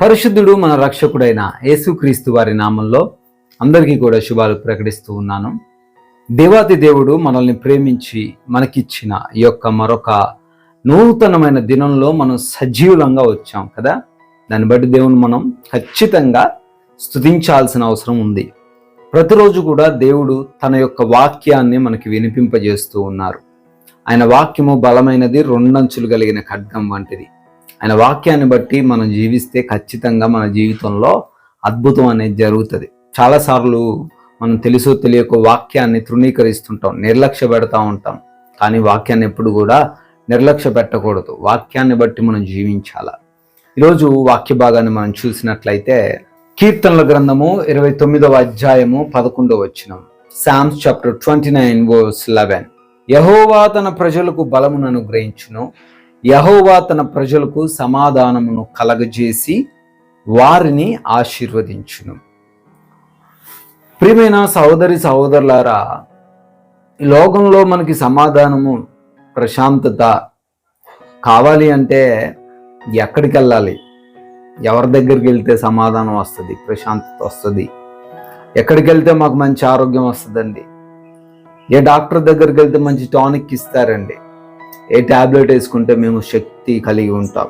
పరిశుద్ధుడు మన రక్షకుడైన యేసుక్రీస్తు వారి నామంలో అందరికీ కూడా శుభాలు ప్రకటిస్తూ ఉన్నాను. దేవాది దేవుడు మనల్ని ప్రేమించి మనకిచ్చిన ఈ యొక్క మరొక నూతనమైన దినంలో మనం సజీవులంగా వచ్చాం కదా? దాన్ని బట్టి దేవుని మనం ఖచ్చితంగా స్తుతించాల్సిన అవసరం ఉంది. ప్రతిరోజు కూడా దేవుడు తన యొక్క వాక్యాన్ని మనకి వినిపింపజేస్తూ ఉన్నారు. ఆయన వాక్యము బలమైనది రెండంచులు కలిగిన ఖడ్గం వంటిది. ఆయన వాక్యాన్ని బట్టి మనం జీవిస్తే ఖచ్చితంగా మన జీవితంలో అద్భుతం అనేది జరుగుతుంది. చాలాసార్లు మనం తెలుసో తెలియక వాక్యాన్ని తృణీకరిస్తుంటాం నిర్లక్ష్య పెడతా ఉంటాం. కానీ వాక్యాన్ని ఎప్పుడు కూడా నిర్లక్ష్య పెట్టకూడదు. వాక్యాన్ని బట్టి మనం జీవించాల. ఈరోజు వాక్య భాగాన్ని మనం చూసినట్లయితే కీర్తనల గ్రంథము ఇరవై తొమ్మిదవ అధ్యాయము పదకొండవ వచ్చిన Psalms chapter twenty nine verse eleven. యహోవా తన ప్రజలకు బలమును అనుగ్రహించును. యహోవా తన ప్రజలకు సమాధానమును కలగజేసి వారిని ఆశీర్వదించును. ప్రియమైన సహోదరి సహోదరులారా లోకంలో మనకి సమాధానము ప్రశాంతత కావాలి అంటే ఎక్కడికి వెళ్ళాలి ఎవరి దగ్గరికి వెళ్తే సమాధానం వస్తుంది ప్రశాంతత వస్తుంది? ఎక్కడికి వెళ్తే మాకు మంచి ఆరోగ్యం వస్తుందండి? ఏ డాక్టర్ దగ్గరికి వెళ్తే మంచి టానిక్ ఇస్తారండి? ఏ ట్యాబ్లెట్ వేసుకుంటే మేము శక్తి కలిగి ఉంటాం?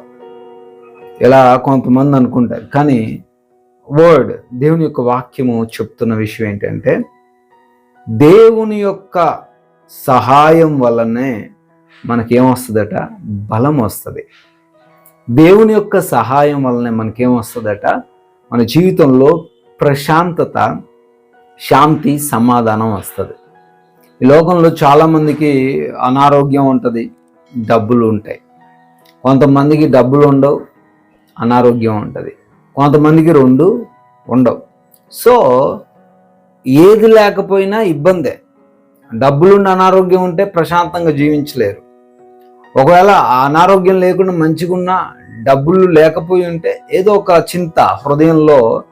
ఇలా కొంతమంది అనుకుంటారు. కానీ వర్డ్ దేవుని యొక్క వాక్యము చెప్తున్న విషయం ఏంటంటే దేవుని యొక్క సహాయం వల్లనే మనకేమొస్తుందట బలం వస్తుంది. దేవుని యొక్క సహాయం వల్లనే మనకేమొస్తుందట మన జీవితంలో ప్రశాంతత శాంతి సమాధానం వస్తుంది. ఈ లోకంలో చాలామందికి అనారోగ్యం ఉంటుంది డబ్బులు ఉంటాయి. కొంతమందికి డబ్బులు ఉండవు అనారోగ్యం ఉంటుంది. కొంతమందికి రెండు ఉండవు. సో ఏది లేకపోయినా ఇబ్బందే. డబ్బులుండి అనారోగ్యం ఉంటే ప్రశాంతంగా జీవించలేరు. ఒకవేళ అనారోగ్యం లేకుండా మంచిగున్నా డబ్బులు లేకపోయి ఉంటే ఏదో ఒక చింత హృదయంలో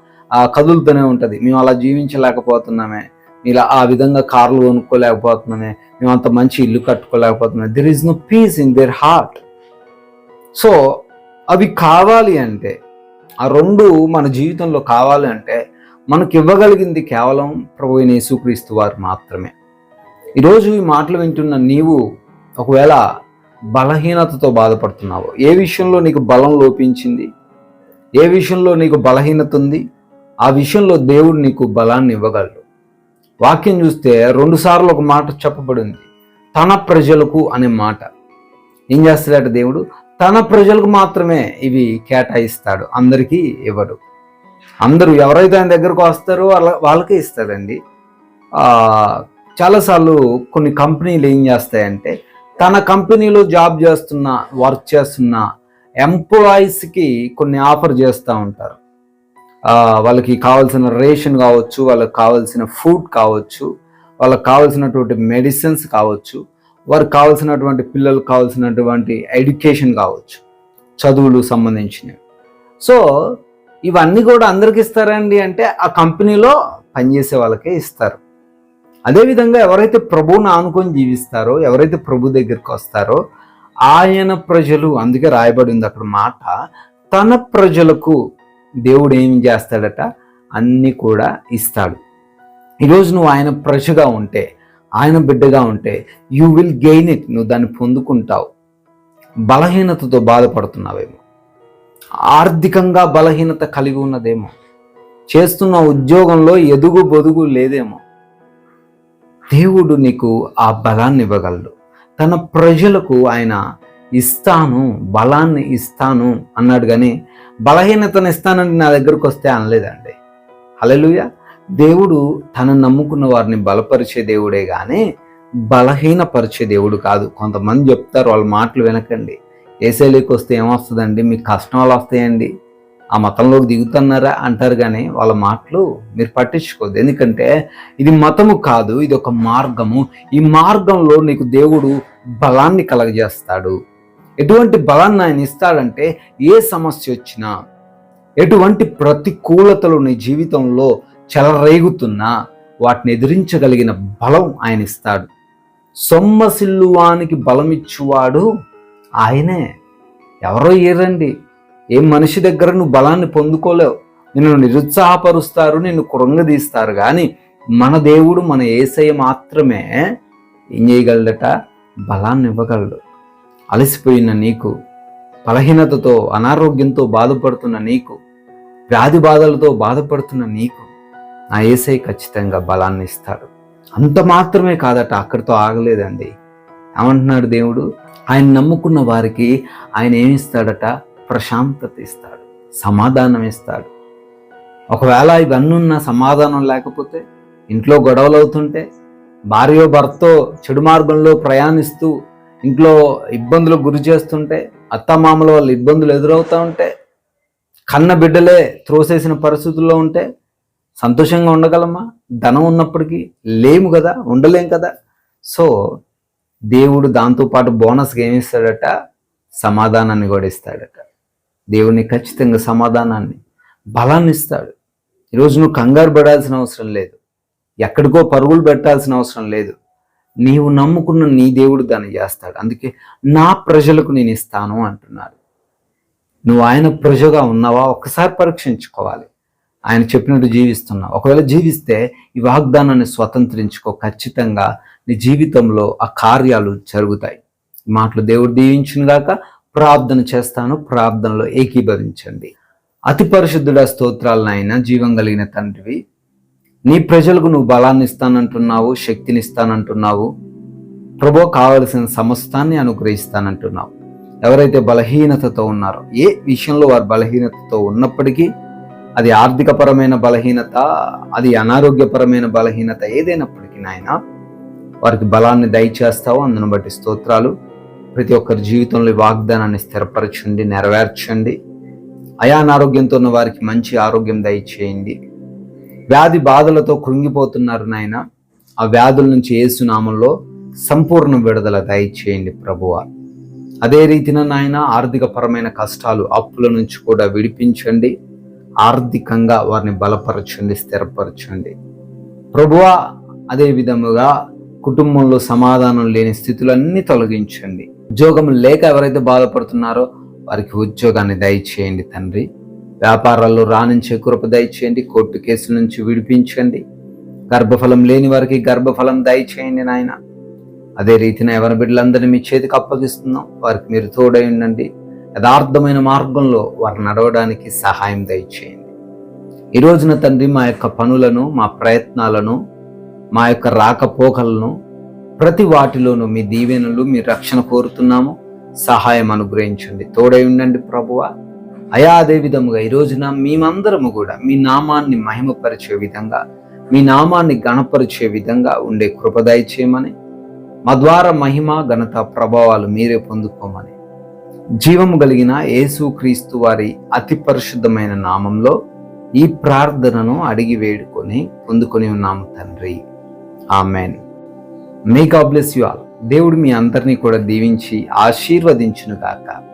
కదులుతూనే ఉంటుంది. మేము అలా జీవించలేకపోతున్నామే. ఇలా ఆ విధంగా కార్లు కొనుక్కోలేకపోతున్నామే. మేము అంత మంచి ఇల్లు కట్టుకోలేకపోతున్నాం there is no peace in their heart so అవి కావాలి అంటే ఆ రెండు మన జీవితంలో కావాలి అంటే మనకి ఇవ్వగలిగింది కేవలం ప్రభు యేసుక్రీస్తు వారు మాత్రమే. ఈరోజు ఈ మాటలు వింటున్న నీవు ఒకవేళ బలహీనతతో బాధపడుతున్నావు? ఏ విషయంలో నీకు బలం లోపించింది? ఏ విషయంలో నీకు బలహీనత ఉంది? ఆ విషయంలో దేవుడు నీకు బలాన్ని ఇవ్వగలడు. వాక్యం చూస్తే రెండుసార్లు ఒక మాట చెప్పబడింది. తన ప్రజలకు అనే మాట. ఏం చేస్తాడట దేవుడు? తన ప్రజలకు మాత్రమే ఇవి కేటాయిస్తాడు. అందరికీ ఇవ్వడు. అందరూ ఎవరైతే ఆయన దగ్గరకు వస్తారో వాళ్ళ వాళ్ళకే ఇస్తాడండి. చాలాసార్లు కొన్ని కంపెనీలు ఏం చేస్తాయంటే తన కంపెనీలో జాబ్ చేస్తున్న వర్క్ చేస్తున్న ఎంప్లాయీస్కి కొన్ని ఆఫర్ చేస్తూ ఉంటారు. వాళ్ళకి కావాల్సిన రేషన్ కావచ్చు వాళ్ళకి కావాల్సిన ఫుడ్ కావచ్చు వాళ్ళకి కావాల్సినటువంటి మెడిసిన్స్ కావచ్చు వారికి కావాల్సినటువంటి పిల్లలకు కావాల్సినటువంటి ఎడ్యుకేషన్ కావచ్చు చదువులు సంబంధించినవి. సో ఇవన్నీ కూడా అందరికి ఇస్తారండి అంటే ఆ కంపెనీలో పనిచేసే వాళ్ళకే ఇస్తారు. అదేవిధంగా ఎవరైతే ప్రభువును ఆనుకొని జీవిస్తారో ఎవరైతే ప్రభు దగ్గరికి వస్తారో ఆయన ప్రజలు అందుకే రాయబడి ఉంది అక్కడ మాట తన ప్రజలకు దేవుడు ఏం చేస్తాడట? అన్నీ కూడా ఇస్తాడు. ఈరోజు నువ్వు ఆయన ప్రజగా ఉంటే ఆయన బిడ్డగా ఉంటే యూ విల్ గెయిన్ ఇట్ నువ్వు దాన్ని పొందుకుంటావు. బలహీనతతో బాధపడుతున్నావేమో. ఆర్థికంగా బలహీనత కలిగి ఉన్నదేమో. చేస్తున్న ఉద్యోగంలో ఎదుగు బొదుగు లేదేమో. దేవుడు నీకు ఆ బలాన్ని ఇవ్వగలడు. తన ప్రజలకు ఆయన ఇస్తాను బలాన్ని ఇస్తాను అన్నాడు కానీ బలహీనతను ఇస్తానని నా దగ్గరకు వస్తే అనలేదండి. అలలుయ దేవుడు తను నమ్ముకున్న వారిని బలపరిచే దేవుడే కానీ బలహీనపరిచే దేవుడు కాదు. కొంతమంది చెప్తారు వాళ్ళ మాటలు వినకండి. ఏసేలేకి వస్తే ఏమొస్తుందండి? మీకు కష్టాలు వస్తాయండి. ఆ మతంలోకి దిగుతున్నారా అంటారు కానీ వాళ్ళ మాటలు మీరు పట్టించుకోవద్దు. ఎందుకంటే ఇది మతము కాదు ఇది ఒక మార్గము. ఈ మార్గంలో నీకు దేవుడు బలాన్ని కలగజేస్తాడు. ఎటువంటి బలాన్ని ఆయన ఇస్తాడంటే ఏ సమస్య వచ్చినా ఎటువంటి ప్రతికూలతలు నీ జీవితంలో చెలరేగుతున్నా వాటిని ఎదిరించగలిగిన బలం ఆయన ఇస్తాడు. సొమ్మసిల్లువానికి బలమిచ్చువాడు ఆయనే. ఎవరో ఏరండి? ఏం మనిషి దగ్గర నువ్వు బలాన్ని పొందుకోలేవు? నిన్ను నిరుత్సాహపరుస్తారు నిన్ను కృంగదీస్తారు. కానీ మన దేవుడు మన ఏసయ మాత్రమే ఏం చేయగలడట? బలాన్ని ఇవ్వగలడు. అలసిపోయిన నీకు బలహీనతతో అనారోగ్యంతో బాధపడుతున్న నీకు వ్యాధి బాధలతో బాధపడుతున్న నీకు నా ఏసై ఖచ్చితంగా బలాన్ని ఇస్తాడు. అంత మాత్రమే కాదట అక్కడితో ఆగలేదండి. ఏమంటున్నాడు దేవుడు? ఆయన నమ్ముకున్న వారికి ఆయన ఏమిస్తాడట ఇస్తాడట? ప్రశాంతత ఇస్తాడు సమాధానం ఇస్తాడు. ఒకవేళ ఇవన్నీ ఉన్న సమాధానం లేకపోతే ఇంట్లో గొడవలు అవుతుంటే భార్యో భర్తో చెడు మార్గంలో ప్రయాణిస్తూ ఇంట్లో ఇబ్బందులకు గురి చేస్తుంటే అత్తమామల వాళ్ళు ఇబ్బందులు ఎదురవుతూ ఉంటే కన్న బిడ్డలే త్రోసేసిన పరిస్థితుల్లో ఉంటే సంతోషంగా ఉండగలమా? ధనం ఉన్నప్పటికీ లేము కదా ఉండలేం కదా. సో దేవుడు దాంతోపాటు బోనస్గా ఏమిస్తాడట సమాధానాన్ని కూడా ఇస్తాడట. దేవుని ఖచ్చితంగా సమాధానాన్ని బలాన్ని ఇస్తాడు. ఈరోజు నువ్వు కంగారు పడాల్సిన అవసరం లేదు. ఎక్కడికో పరుగులు పెట్టాల్సిన అవసరం లేదు. నీవు నమ్ముకున్న నీ దేవుడు దాన్ని చేస్తాడు. అందుకే నా ప్రజలకు నేను ఇస్తాను అంటున్నాడు. నువ్వు ఆయన ప్రజగా ఉన్నావా? ఒక్కసారి పరీక్షించుకోవాలి. ఆయన చెప్పినట్టు జీవిస్తున్నావు ఒకవేళ జీవిస్తే ఈ వాగ్దానాన్ని స్వతంత్రించుకో. ఖచ్చితంగా నీ జీవితంలో ఆ కార్యాలు జరుగుతాయి. మాటలు దేవుడు దీవించిన గాక. ప్రార్థన చేస్తాను ప్రార్థనలో ఏకీభవించండి. అతి పరిశుద్ధుడ స్తోత్రాలను ఆయన జీవం కలిగిన తండ్రివి. నీ ప్రజలకు నువ్వు బలాన్ని ఇస్తానంటున్నావు శక్తిని ఇస్తానంటున్నావు. ప్రభు కావలసిన సమస్తాన్ని అనుగ్రహిస్తానంటున్నావు. ఎవరైతే బలహీనతతో ఉన్నారో ఏ విషయంలో వారు బలహీనతతో ఉన్నప్పటికీ అది ఆర్థికపరమైన బలహీనత అది అనారోగ్యపరమైన బలహీనత ఏదైనప్పటికీ నాయన వారికి బలాన్ని దయచేస్తావు. అందును బట్టి స్తోత్రాలు. ప్రతి ఒక్కరి జీవితంలో వాగ్దానాన్ని స్థిరపరచండి నెరవేర్చండి. అయా అనారోగ్యంతో ఉన్న వారికి మంచి ఆరోగ్యం దయచేయండి. వ్యాధి బాధలతో కృంగిపోతున్నారు నాయన ఆ వ్యాధుల నుంచి ఏసునామంలో సంపూర్ణ విడుదల దయచేయండి ప్రభువ. అదే రీతిన నాయన ఆర్థికపరమైన కష్టాలు అప్పుల నుంచి కూడా విడిపించండి. ఆర్థికంగా వారిని బలపరచండి స్థిరపరచండి. ప్రభువ అదే విధముగా కుటుంబంలో సమాధానం లేని స్థితులన్నీ తొలగించండి. ఉద్యోగం లేక ఎవరైతే బాధపడుతున్నారో వారికి ఉద్యోగాన్ని దయచేయండి తండ్రి. వ్యాపారాల్లో రాణించే కృప దయచేయండి. కోర్టు కేసుల నుంచి విడిపించండి. గర్భఫలం లేని వారికి గర్భఫలం దయచేయండి నాయన. అదే రీతిన ఎవరి బిడ్డలందరినీ మీ చేతికి అప్పగిస్తున్నాం. వారికి మీరు తోడై ఉండండి. యథార్థమైన మార్గంలో వారు నడవడానికి సహాయం దయచేయండి. ఈ రోజున తండ్రి మా యొక్క పనులను మా ప్రయత్నాలను మా యొక్క రాకపోకలను ప్రతి వాటిలోనూ మీ దీవెనలు మీ రక్షణ కోరుతున్నాము. సహాయం అనుగ్రహించండి. తోడై ఉండండి ప్రభువ. అయా అదే విధముగా ఈ రోజున మేమందరము కూడా మీ నామాన్ని మహిమపరిచే విధంగా మీ నామాన్ని గణపరిచే విధంగా ఉండే కృపదయ చేయమని మా ద్వారా మహిమ ఘనత ప్రభావాలు మీరే పొందుకోమని జీవము కలిగిన యేసు క్రీస్తు వారి అతి పరిశుద్ధమైన నామంలో ఈ ప్రార్థనను అడిగి వేడుకొని పొందుకొని ఉన్నాము తండ్రి. Amen. May God bless God bless you all దేవుడు మీ అందరినీ కూడా దీవించి ఆశీర్వదించును గాక